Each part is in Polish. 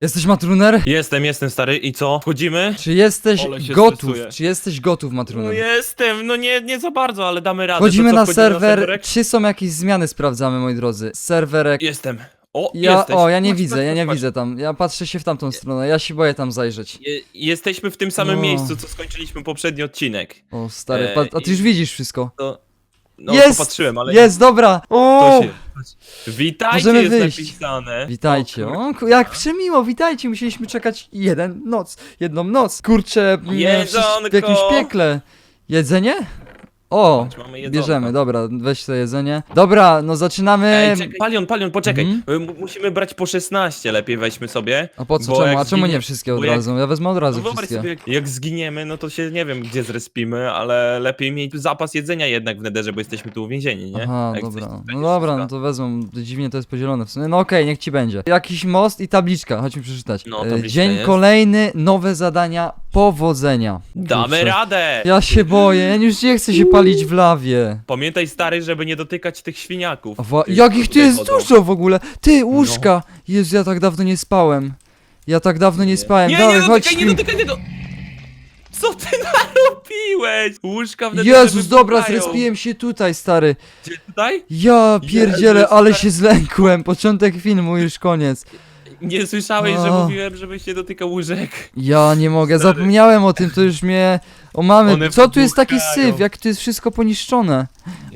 Jesteś matruner? Jestem, jestem stary i co? Wchodzimy? Czy jesteś Ole się gotów? stresuję. Czy jesteś gotów, No matruner? jestem, no nie, nie za bardzo, ale damy radę. Wchodzimy to co, na serwer. serwerek? Czy są jakieś zmiany, sprawdzamy, moi drodzy. Serwerek. Jestem. O, Ja, jesteś. o, ja nie Patrz, widzę, patrz, ja nie patrz. widzę tam. Ja patrzę się w tamtą stronę, ja się boję tam zajrzeć. Je, jesteśmy w tym samym No. miejscu, co skończyliśmy poprzedni odcinek. O, stary, E, pa- a ty i- już widzisz wszystko. To, no, jest! popatrzyłem, ale Jest, dobra! O! to się... Witajcie Możemy jest wyjść. napisane. Witajcie. O, ku- jak przemiło, witajcie. Musieliśmy czekać jeden noc, jedną noc. Kurczę, mm, Jedzonko! w jakimś piekle. Jedzenie? O, Mamy jedzonko. bierzemy, dobra, weź to jedzenie. Dobra, no zaczynamy. Ej, czekaj, palion, palion, poczekaj. Mhm. M- Musimy brać po 16, lepiej weźmy sobie. A po co, bo czemu? jak A czemu nie zginie- wszystkie bo od jak- razu? Ja wezmę od No razu wyobraź wszystkie. sobie, jak, jak zginiemy, no to się nie wiem, gdzie zrespimy, ale lepiej mieć zapas jedzenia jednak w nederze, bo jesteśmy tu uwięzieni, nie? Aha, Jak dobra. coś No dobra, no to wezmę. Dziwnie to jest podzielone w sumie. No okej, niech ci będzie. Jakiś most i tabliczka, chodźmy przeczytać. No, E, tabliczka Dzień jest. kolejny, nowe zadania, powodzenia. Damy Kurczę. radę! Ja się boję, ja już nie chcę się palić w lawie. Pamiętaj stary, żeby nie dotykać tych świniaków. A Wa- Tych, jak ich tu jest chodzą. dużo w ogóle! Ty, łóżka! Jezu, ja tak dawno nie spałem. Ja tak dawno nie spałem. Nie, Dawaj, nie chodź dotykaj, nie śpi. dotykaj tego! Co ty narobiłeś? Łóżka w nederze Jezus, dobra, wybuchają. zrespiłem się tutaj, stary. Gdzie tutaj? Ja pierdzielę, Jezus, ale tak. się zlękłem. Początek filmu, już koniec. Nie słyszałeś, że O. mówiłem, żebyś nie dotykał łóżek? Ja nie mogę, Stary. zapomniałem o tym, to już mnie... O mamy, One co tu jest taki wybuchają. syf? Jak tu jest wszystko poniszczone?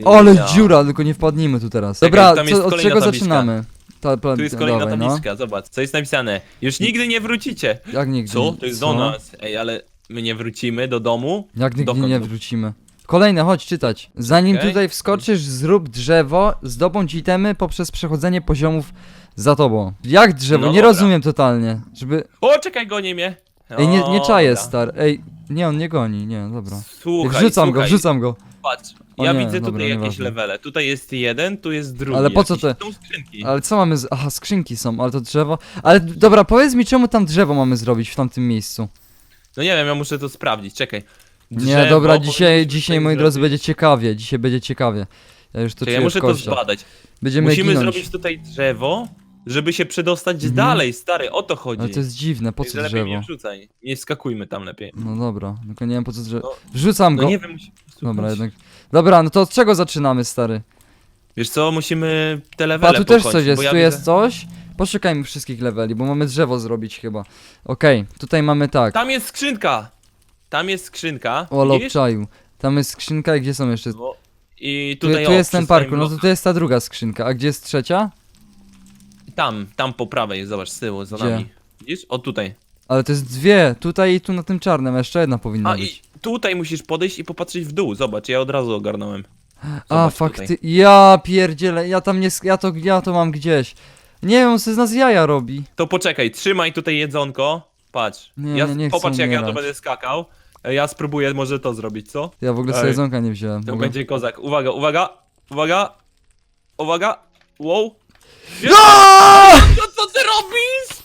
Ale Ja. dziura, tylko nie wpadnijmy tu teraz. Czekaj, Dobra, tam jest co, od kolejna czego tabliczka. zaczynamy? Ta, Tu jest kolejna dawaj, no. tabliczka, zobacz, co jest napisane. Już nigdy nie wrócicie. Jak nigdy? Co? To jest co? do nas. Ej, ale my nie wrócimy do domu? Jak nigdy Dokąd nie wrócimy. Kolejne, chodź czytać. Zanim Okej. tutaj wskoczysz, zrób drzewo, zdobądź itemy poprzez przechodzenie poziomów za tobą. Jak drzewo? No nie dobra. rozumiem totalnie. Żeby... O, czekaj, goni mnie. Ej, nie, nie czaję, dobra. star. Ej, nie, on nie goni, nie, dobra. Słuchaj, wrzucam go, słuchaj, wrzucam go. Patrz, O ja nie, widzę dobra, tutaj jakieś nieważne. levele. Tutaj jest jeden, tu jest drugi. Ale po co te- Są skrzynki. Ale co mamy z... Aha, skrzynki są, ale to drzewo... Ale dobra, powiedz mi, czemu tam drzewo mamy zrobić w tamtym miejscu? No nie wiem, ja muszę to sprawdzić, czekaj. nie, Drzewo dobra, dzisiaj, dzisiaj, tutaj moi drodzy, zrobić. będzie ciekawie, dzisiaj będzie ciekawie. Ja już to czuję ja muszę to zbadać. Będziemy Musimy ginąć. zrobić tutaj drzewo, żeby się przedostać Mhm. dalej, stary, o to chodzi. Ale to jest dziwne, po Także co lepiej drzewo? nie wrzucaj. Nie skakujmy tam lepiej. No dobra, tylko nie wiem po co drzewo. No, Wrzucam No go. nie wiem, musimy Dobra, jednak. Dobra, no to od czego zaczynamy, stary? Wiesz co, musimy te A levele tu też coś jest, bo ja tu widzę- jest coś. Poszukajmy wszystkich leveli, bo mamy drzewo zrobić chyba. Okej, tutaj mamy tak. Tam jest skrzynka! Tam jest skrzynka. O, widzisz? lobczaju. Tam jest skrzynka i gdzie są jeszcze? No, I Tu, tutaj tu o, jest ten parkour, swoim no to tu jest ta druga skrzynka. A gdzie jest trzecia? Tam, tam po prawej zobacz, z tyłu, za Gdzie? nami. Widzisz? O, tutaj. Ale to jest dwie, tutaj i tu na tym czarnym, jeszcze jedna powinna A, być. i tutaj musisz podejść i popatrzeć w dół, zobacz, ja od razu ogarnąłem. A, Zobacz fakty. Ja pierdzielę, ja tam nie. sk- Ja to, ja to mam gdzieś. Nie wiem, on z nas jaja robi. To poczekaj, trzymaj tutaj jedzonko. Patrz. Nie, ja, nie, nie chcę popatrz jak ja tu umierać. będę skakał. E, Ja spróbuję może to zrobić, co? Ja w ogóle sobie jedzonka nie wziąłem. To Mogę- będzie kozak. Uwaga, uwaga, uwaga, uwaga. Wow. No co ty robisz?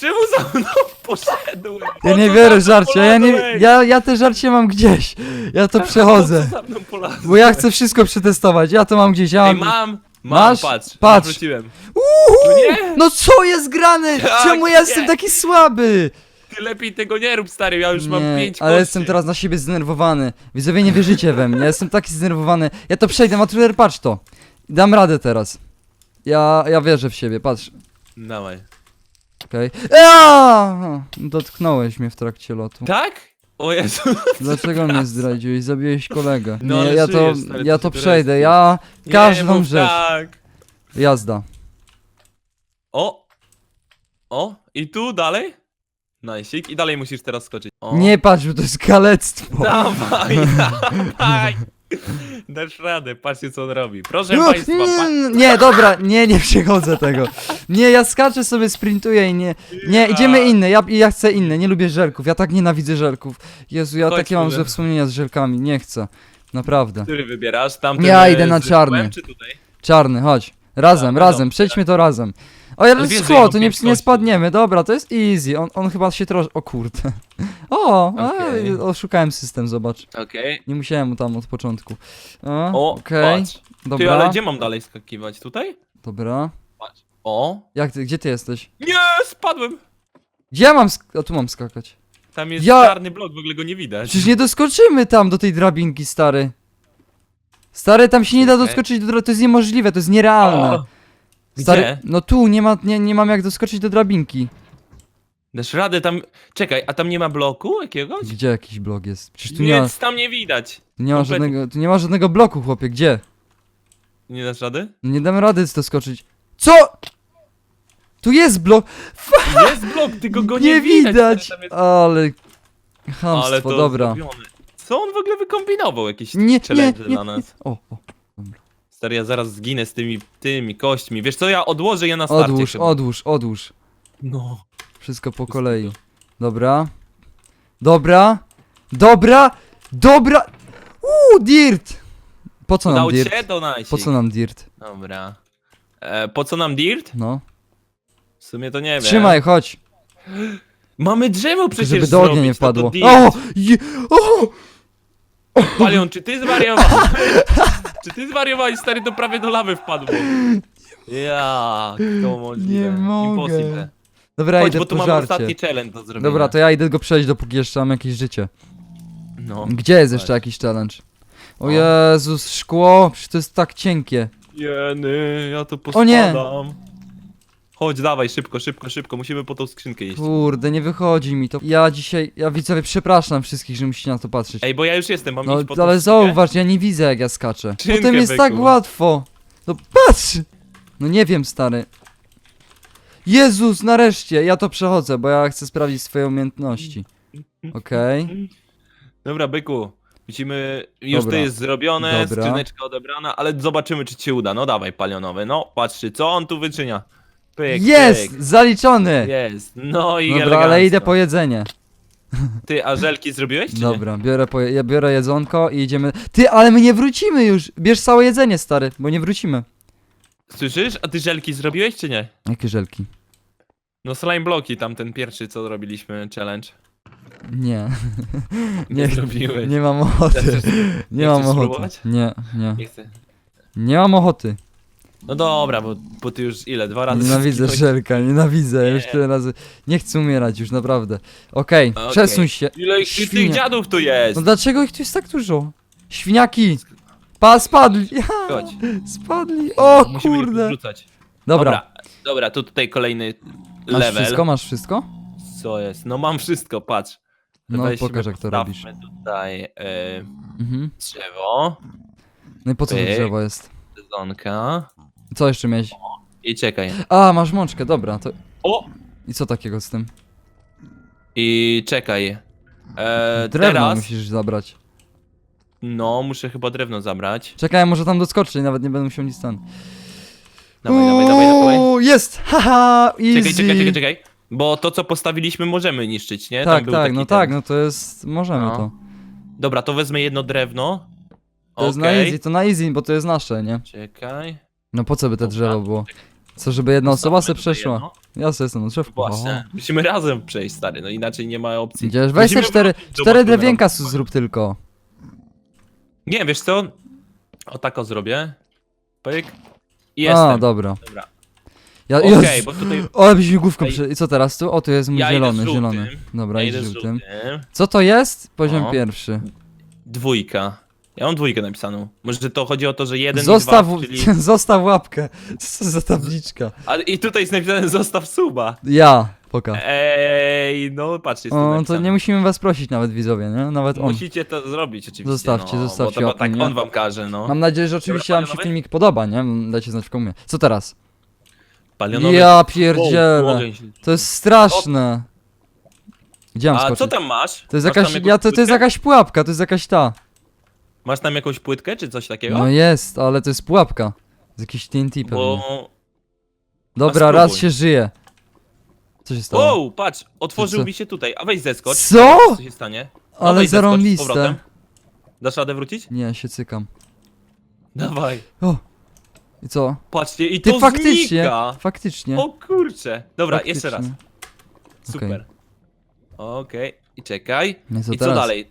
Czemu za mną poszedłeś? Ja nie za mną żarcia, ja nie. Ja, ja te żarcie mam gdzieś. Ja to przechodzę. co za mną polazłeś? Bo ja chcę wszystko przetestować. Ja to mam gdzieś. Ja Ej, mam. mam, mam, Masz? patrz, Patrz. wróciłem. Uhu! No nie. No co jest grane? Tak, Czemu ja jestem nie. taki słaby? Ty lepiej tego nie rób, stary, ja już mam Nie, pięć ale kości. jestem teraz na siebie zdenerwowany. Widzowie nie wierzycie we mnie. Ja jestem taki zdenerwowany. Ja to przejdę, Matruder, patrz to. Dam radę teraz. Ja, ja wierzę w siebie, patrz. Dawaj. Okej. Okay. Dotknąłeś mnie w trakcie lotu. Tak? O Jezu. Dlaczego mnie zdradziłeś? Zabiłeś kolegę. No, nie, ale ja to, żyjesz, stary, ja to przejdę. Ja Nie każdą mów rzecz. tak. Jazda. O! O! I tu dalej? Najsik. I dalej musisz teraz skoczyć. O. Nie patrz, bo to jest kalectwo. Dawaj, dawaj! Dasz radę, patrzcie co on robi. Proszę No, państwa, pa... nie, nie, dobra, nie, nie przechodzę tego. Nie, ja skaczę sobie, sprintuję i nie. Nie, idziemy inne. Ja, ja chcę inne. Nie lubię żelków. Ja tak nienawidzę żelków. Jezu, ja Chodź, takie mam złe wspomnienia z żelkami. Nie chcę. Naprawdę. Który wybierasz? Tamten Ja e, idę na z czarny. czy tutaj? Czarny, chodź. Razem, Dobra, razem, dobra. przejdźmy to razem. O, ja Ale skło, ja to mam nie, nie spadniemy, dobra, to jest easy. On, on chyba się trosz... O kurde. O, Okej. a, oszukałem system, zobacz. Okej. Nie musiałem mu tam od początku. O, O, okej. patrz. Ty, Dobra, ale gdzie mam dalej skakiwać? Tutaj? dobra. Patrz. O! Jak ty, gdzie ty jesteś? Nie, spadłem! Gdzie ja mam sk- A tu mam skakać. Tam jest Ja- czarny blok, w ogóle go nie widać. Przecież nie doskoczymy tam do tej drabinki, stary. Stary, tam się nie da doskoczyć do dra- to jest niemożliwe, to jest nierealne. O, Stary, Gdzie? no tu nie ma, nie, nie mam jak doskoczyć do drabinki. Dasz radę tam... Czekaj, a tam nie ma bloku jakiegoś? Gdzie jakiś blok jest? Przecież tu nie ma, Nic tam nie widać. tu nie ma, kompletnie. żadnego, tu nie ma żadnego bloku, chłopie, gdzie? Nie dasz rady? Nie dam rady doskoczyć. Co? Tu jest blok! Jest blok, tylko go Nie, nie, widać! Tam jest... Ale... Chamstwo, Ale to dobra. zrobione. Co on w ogóle wykombinował? Jakieś Nie, nie, challenge nie, dla nie. nas. O, o. Stary, ja zaraz zginę z tymi, tymi kośćmi. Wiesz co, ja odłożę je na starcie Odłóż, chyba. odłóż, odłóż. No. Wszystko po kolei. Dobra. Dobra. Dobra. Dobra. Uuu, dirt. Po co nam Udało ci dirt? się? Po co nam dirt? Dobra. E, po co nam dirt? No. W sumie to nie wiem. Trzymaj, chodź. Mamy drzewo przecież Żeby do ognia nie no to wpadło. dirt. O! Je, o! Palion, czy ty zwariowałeś? czy ty zwariowałeś, stary, to prawie do lawy wpadło. Ja, to możliwe. Nie mogę. Impossible. Dobra, ja Chodź, idę bo tu po mamy żarcie. ostatni challenge do zrobienia. Dobra, to ja idę go przejść, dopóki jeszcze mam jakieś życie. No. Gdzie jest jeszcze jakiś challenge? O O. Jezus, szkło, przecież to jest tak cienkie. Jeny, ja tu O pospadam. nie. Chodź, dawaj, szybko, szybko, szybko, musimy po tą skrzynkę iść. Kurde, nie wychodzi mi to. Ja dzisiaj, ja widzowie przepraszam wszystkich, że musicie na to patrzeć. Ej, bo ja już jestem, mam No, iść po tą ale skrzynkę? zauważ, ja nie widzę jak ja skaczę. Czynkę, Potem jest tak łatwo. No patrz! No nie wiem, stary. Jezus, nareszcie, ja to przechodzę, bo ja chcę sprawdzić swoje umiejętności. Okej. Dobra, byku. Musimy, już Dobra. to jest zrobione, Dobra. skrzyneczka odebrana, ale zobaczymy czy ci się uda. No dawaj, palionowy, no patrzcie, co on tu wyczynia. Pyk, Jest! pyk. Zaliczony! Jest, no i Dobra, elegancko. ale idę po jedzenie. Ty, a żelki zrobiłeś czy nie? Dobra, biorę, po, ja biorę jedzonko i idziemy. Ty, ale my nie wrócimy już! Bierz całe jedzenie, stary, bo nie wrócimy. Słyszysz? A ty żelki zrobiłeś czy nie? Jakie żelki? No slime bloki, tam ten pierwszy co robiliśmy, challenge. Nie. Nie, zrobiłeś. nie mam ochoty. Chcesz- Nie nie mam chcesz ochoty. spróbować? Nie, nie. Nie chcę. Nie mam ochoty. No dobra, bo, bo ty już ile? Dwa razy Nienawidzę żelka, nienawidzę. Nie. Już tyle razy. Nie chcę umierać już, naprawdę. Okej, Okej. przesuń się. Ile ich tych Świnia. dziadów tu jest? No dlaczego ich tu jest tak dużo? Świniaki! Pa, spadli! Chodź. spadli! O Musimy ich kurde! Dobra, Dobra, dobra, to tutaj kolejny masz level. wszystko? Masz wszystko? Co jest? No mam wszystko, patrz. No Weźmy, pokaż jak to robisz. postawmy tutaj e, Mhm. drzewo, No i po co to Pyk. drzewo jest? sezonka Co jeszcze miałeś? i czekaj. A, masz mączkę, dobra. To... O! I co takiego z tym? I czekaj. E, Drewno teraz, musisz zabrać. no muszę chyba drewno zabrać. Czekaj, może tam doskoczyć, nawet nie będę musiał nic ten. Dawaj, dawaj, dawaj, dawaj. Uuu, Jest! Haha! Easy! Czekaj, czekaj, czekaj, czekaj. Bo to co postawiliśmy możemy niszczyć, nie? Tam Tak, był tak, taki no ten- tak, no to jest... Możemy No. to. Dobra, to wezmę jedno drewno. To jest na Okej. easy, to na easy, bo to jest nasze, nie? Czekaj. No po co by to Dobra, drzewo było? Co, żeby jedna osoba se przeszła? Ja sobie jestem na drzewku. Właśnie. Musimy razem przejść, stary, no inaczej nie ma opcji. Idziesz? Weź te Musimy cztery, wrócić do cztery Batmana. drewienka s- zrób tylko. Nie, wiesz co? O tako zrobię. Pyk. I A, jestem. dobra. Dobra. Ja, Okej, Jezu, bo tutaj O, ale byś mi główką Ej. przy... I co teraz tu? O, tu jest mój Ja idę z zielony, żółtym. zielony. Dobra, ja idę z żółtym. żółtym. Co to jest? Poziom O. pierwszy. Dwójka. Ja mam dwójkę napisaną. Może to chodzi o to, że jeden Zostaw, i dwa, czyli... zostaw łapkę. Co za tabliczka? A, I tutaj jest napisane zostaw suba. Ja, poka. Ej, no patrzcie, jest tu O, to napisane. nie musimy was prosić nawet widzowie, nie? Nawet on. Musicie to zrobić oczywiście. Zostawcie, no, zostawcie Bo to, bo tak nie? on wam każe, no. Mam nadzieję, że oczywiście wam się panowie? filmik podoba, nie? Dajcie znać w komie. Co teraz? Palionowy... Ja Wow, pierdzielę. ogień się- To jest straszne. Gdzie mam A skoczyć? co tam masz? To jest masz jakaś, tam ja, to, to jest płytkę? jakaś pułapka, to jest jakaś ta. Masz tam jakąś płytkę, czy coś takiego? No jest, ale to jest pułapka. Z jakiś TNT pewnie. Bo... Dobra, raz się żyje. Co się stało? Wow, patrz, otworzył Co? mi się tutaj, a weź zeskocz. Co? Co się stanie? No Ale weź zeskocz z zarąbiste. powrotem. Dasz radę wrócić? Nie, się cykam. Dawaj. O! I co? Patrzcie, i Ty to faktycznie, znika. faktycznie. O kurcze. Dobra, jeszcze raz. Super. Okej, i czekaj. No i co I co teraz? dalej?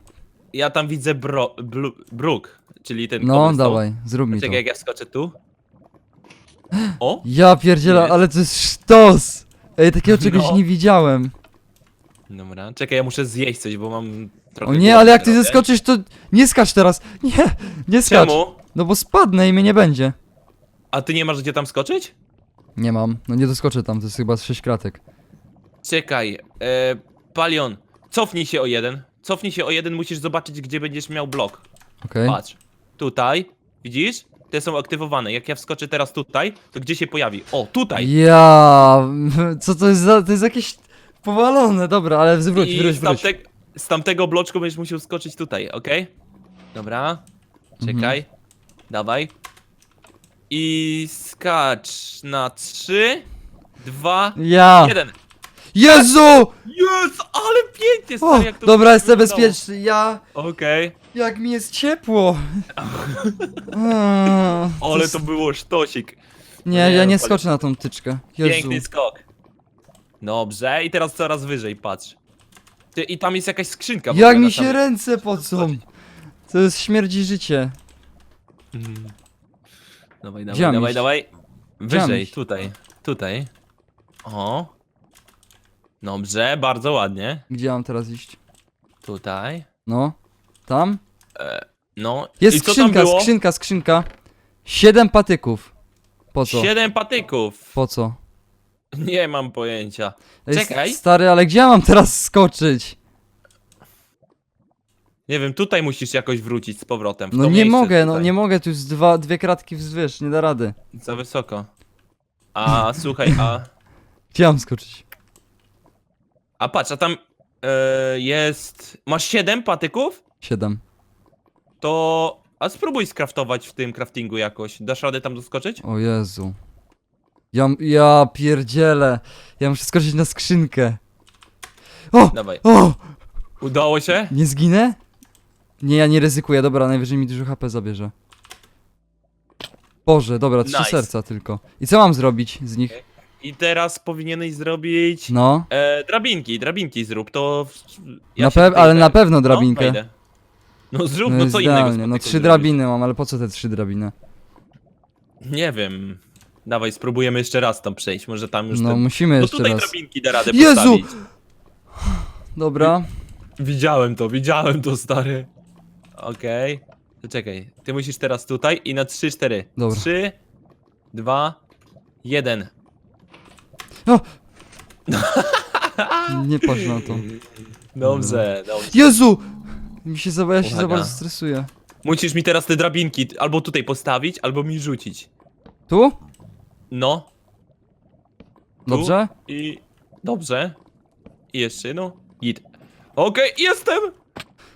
Ja tam widzę bro, blu, bruk, czyli ten No, cobblestone. dawaj, zrób mi to. Czekaj, jak ja wskoczę tu. O! Ja pierdzielę, Jest. ale to jest sztos! Ej, takiego czegoś No. nie widziałem. Dobra, czekaj, ja muszę zjeść coś, bo mam trochę O nie, ale jak ty głodny, zeskoczysz, to nie skacz teraz. Nie, nie skacz. Czemu? No bo spadnę i mnie nie będzie. A ty nie masz gdzie tam skoczyć? Nie mam, no nie doskoczę tam, to jest chyba 6 kratek. Czekaj, e, Palion, cofnij się o jeden. Cofnij się o jeden, musisz zobaczyć, gdzie będziesz miał blok. Okej. Patrz, tutaj, widzisz? Te są aktywowane. Jak ja wskoczę teraz tutaj, to gdzie się pojawi? O, tutaj! Ja, co to jest za, to jest jakieś powalone, dobra, ale wróć, I wróć, z, wróć. tamte, z tamtego bloczku będziesz musiał skoczyć tutaj, ok? Dobra, czekaj, Mhm. dawaj. I skacz na 3, 2, Ja! 1. Jezu! Jest, ale pięknie, O, stary, jak to dobra, jestem wyglądało. bezpieczny, ja... Okej, Jak mi jest ciepło! Eee, ale to było sztosik. Nie, nie, ja nie no, skoczę na tą tyczkę. Jezu. Piękny skok. Dobrze, i teraz coraz wyżej, patrz. Ty, I tam jest jakaś skrzynka. w ogóle Jak na mi się samym- ręce pocą! To jest śmierdzi życie. Mm. Dawaj, dawaj, dawaj, dawaj. Wyżej, iść? tutaj, tutaj. O. Dobrze, bardzo ładnie. Gdzie mam teraz iść? Tutaj. No? Tam? No. Jest I co tam skrzynka, było? skrzynka, skrzynka. Siedem patyków. Po co? Siedem patyków. Po co? Nie mam pojęcia. Ej, Czekaj. Stary, ale gdzie ja mam teraz skoczyć? Nie wiem, tutaj musisz jakoś wrócić z powrotem. w No to nie miejsce mogę, no tutaj. nie mogę, tu jest dwa, dwie kratki wzwyż, nie da rady. Za wysoko. A słuchaj, a. Gdzie mam skoczyć? A patrz, a tam e, jest. Masz siedem patyków? Siedem. To. A spróbuj skraftować w tym craftingu jakoś. Dasz radę tam doskoczyć? O Jezu. Ja, ja pierdzielę. Ja muszę skoczyć na skrzynkę. O! Dawaj. O! Udało się? Nie zginę? Nie, ja nie ryzykuję, dobra, najwyżej mi dużo HP zabierze. Boże, dobra, trzy Nice. serca tylko. I co mam zrobić z nich? I teraz powinieneś zrobić. No, E, drabinki, drabinki zrób, to. w- ja na się pe- tutaj ale ten- na pewno No, drabinkę. wejdę. No zrób, No, no, co innego. idealnie, no trzy drabiny mam, ale po co te trzy drabiny? Nie wiem. Dawaj, spróbujemy jeszcze raz tam przejść, może tam już No ten... musimy No jeszcze tutaj raz. drabinki da radę Jezu! postawić. Dobra, Widziałem to, widziałem to, stary. Okej. To czekaj, ty musisz teraz tutaj i na 3-4. Dobra. 3, 2, 1. nie patrz na to. Dobrze, dobrze. Jezu! Mi się za, ja się za Uwaga. bardzo stresuję. Musisz mi teraz te drabinki albo tutaj postawić, albo mi rzucić. Tu? No. Tu. Dobrze? I dobrze. I jeszcze no. Git. Okej, jestem!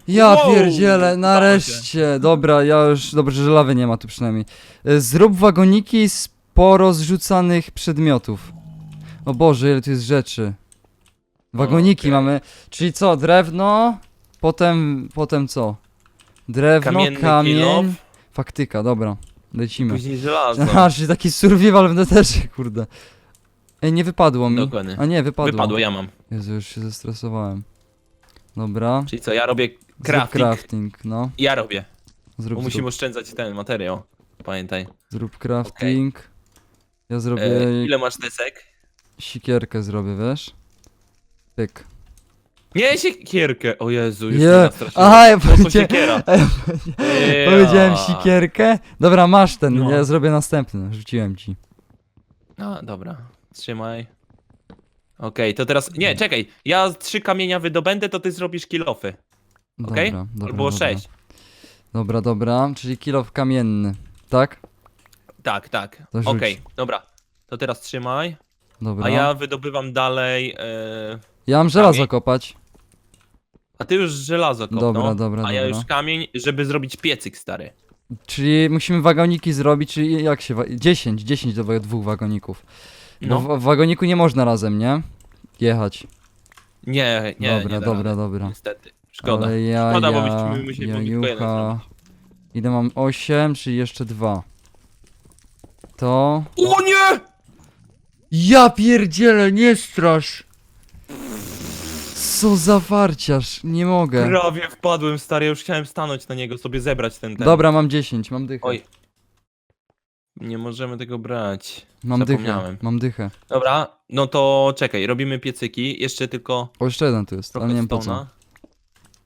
Ja Wow! pierdzielę, nareszcie. Dobra, ja już, dobrze, że lawy nie ma tu przynajmniej. E, Zrób wagoniki z porozrzucanych przedmiotów. O Boże, ile tu jest rzeczy. Wagoniki Okej. mamy, czyli co, drewno, potem, potem co? Drewno, Kamienny kamień, kilof. faktyka, dobra, lecimy. Później żelazo. Aha, czyli taki survival w netherze, kurde. Ej, nie wypadło mi. Dokładnie. A nie, wypadło. Wypadło, ja mam. Jezu, już się zestresowałem. Dobra. Czyli co, ja robię Zrób crafting. crafting, no. Ja robię. Zrób, Bo musimy zrób, oszczędzać ten materiał. Pamiętaj. zrób crafting. Ja zrobię E, ile masz desek? Sikierkę zrobię, wiesz? Pyk. Nie, siekierkę! O Jezu, już nastraszyłem. Aha, ja powiedziałem, siekiera? Ja. powiedziałem sikierkę. Dobra, masz ten, No. ja zrobię następny, rzuciłem ci. No, dobra. Trzymaj. Okej, to teraz... Nie, czekaj. Ja trzy kamienia wydobędę, to ty zrobisz kilofy. Okej? Dobra, dobra, Albo dobra. sześć. Dobra, dobra, czyli kilof kamienny, tak? Tak, tak. Okej, rzuć. dobra. To teraz trzymaj. Dobra. A ja wydobywam dalej... E... Ja mam żelazo kamień. kopać. A ty już żelazo kopnął. Dobra, dobra, A ja dobra. już kamień, żeby zrobić piecyk stary. Czyli musimy wagoniki zrobić, czyli jak się... Wa- 10, 10 do wa- dwóch wagoników. No. Bo w, w wagoniku nie można razem, nie? Jechać. Nie, nie, dobra, nie da dobra, rady, dobra. Niestety. Szkoda. Ale ja, Szkoda, bo ja, byśmy musieli ja, mogli tylko jeden jucha. zrobić. Ile mam? 8, czyli jeszcze dwa. To... O nie! Ja pierdzielę, nie strasz! Co za farciarz, nie mogę. Prawie wpadłem stary, ja już chciałem stanąć na niego, sobie zebrać ten ten. Dobra, mam 10, mam dychę. Oj. Nie możemy tego brać. Mam dychę, Zapomniałem. mam dychę. Dobra, no to czekaj, robimy piecyki. Jeszcze tylko O, jeszcze jeden tu jest, trochę ale nie wiem po co.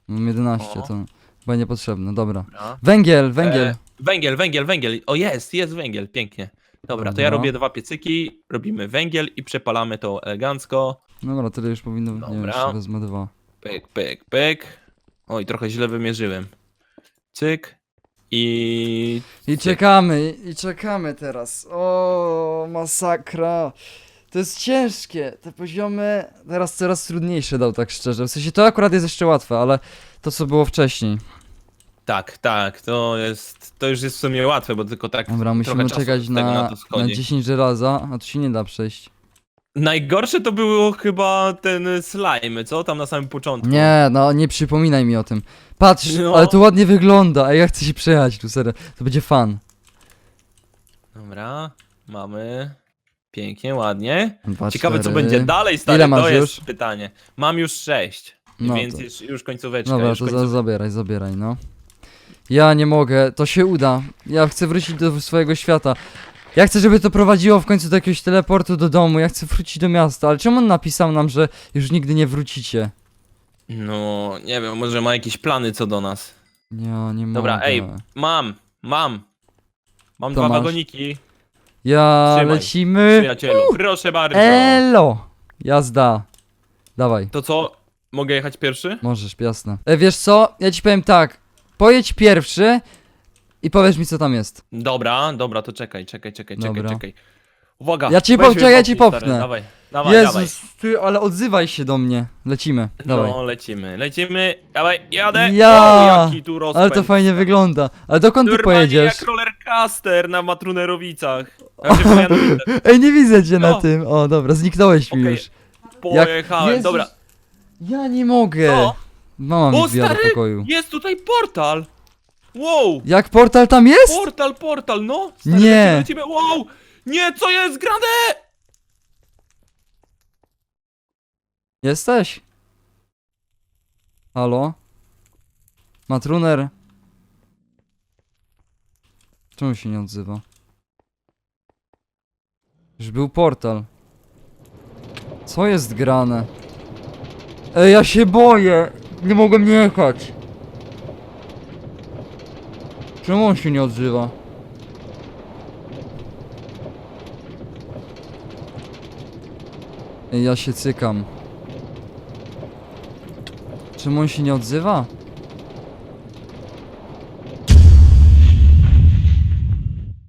Mam 11, O. to chyba niepotrzebne, dobra. Dobra. Węgiel, węgiel. E, węgiel, węgiel, węgiel. O jest, jest węgiel, pięknie. Dobra, to ja Dobra. robię dwa piecyki, robimy węgiel i przepalamy to elegancko. Dobra, tyle już powinno, nie wiem, Dobra. jeszcze wezmę dwa. Pyk, pyk, pyk. Oj, trochę źle wymierzyłem. Cyk. I... I czekamy, i czekamy teraz. O, masakra. To jest ciężkie. Te poziomy teraz coraz trudniejsze dał, tak szczerze. W sensie to akurat jest jeszcze łatwe, ale to co było wcześniej. Tak, tak, to jest... To już jest w sumie łatwe, bo tylko tak Dobra, musimy czasu czekać na, to na schodzi. 10 żelaza, a tu się nie da przejść. Najgorsze to było chyba ten slime, co? Tam na samym początku. Nie, no nie przypominaj mi o tym. Patrz, No. ale to ładnie wygląda, a ja chcę się przejechać tu, serio. To będzie fan. Dobra, mamy. Pięknie, ładnie. Dwa, Ciekawe co cztery. będzie dalej, stary, Ile masz to jest już? pytanie. Mam już sześć, No więc to- już, już końcóweczka. Dobra, już to za, końcóweczka. zabieraj, zabieraj, no. Ja nie mogę, to się uda. Ja chcę wrócić do swojego świata. Ja chcę, żeby to prowadziło w końcu do jakiegoś teleportu do domu. Ja chcę wrócić do miasta, ale czemu on napisał nam, że już nigdy nie wrócicie? No, nie wiem, może ma jakieś plany co do nas. Ja nie Dobra, mogę. ej, mam, mam. Mam To dwa masz? wagoniki, Ja trzymaj, lecimy. przyjacielu. Proszę bardzo. Elo! Jazda. Dawaj, To co? Mogę jechać pierwszy? możesz, jasne. E, wiesz co? Ja ci powiem tak. Pojedź pierwszy i powiesz mi co tam jest. Dobra, dobra, to czekaj, czekaj, czekaj, czekaj, Dobra. czekaj. Uwaga. Ja ci weź popchnę, mnie ja ci popchnij, stary, popchnę. Dawaj, dawaj, dawaj. Jezus, ty, ale odzywaj się do mnie. Lecimy, dawaj. No, lecimy, lecimy. Dawaj, jadę. Ja! O, jaki tu rozpęd. Ale to fajnie wygląda. Ale dokąd ty Normalnie pojedziesz? jak rollercaster na Matrunerowicach. Ej, nie widzę cię na No. tym. O, dobra, zniknąłeś mi Okej, już. Pojechałem, Jezus, dobra. Ja nie mogę. Co? Mama mi O, wbija do stary, pokoju. jest tutaj portal. Wow, Jak portal tam jest? portal, portal, no. Stary, Nie. Lecimy, lecimy. Wow, nie, co jest grane? Jesteś? Halo? Matruner? Czemu się nie odzywa? Już był portal. Co jest grane? Ej, ja się boję! Nie mogłem jechać. Czemu on się nie odzywa? Ej, ja się cykam. Czemu on się nie odzywa?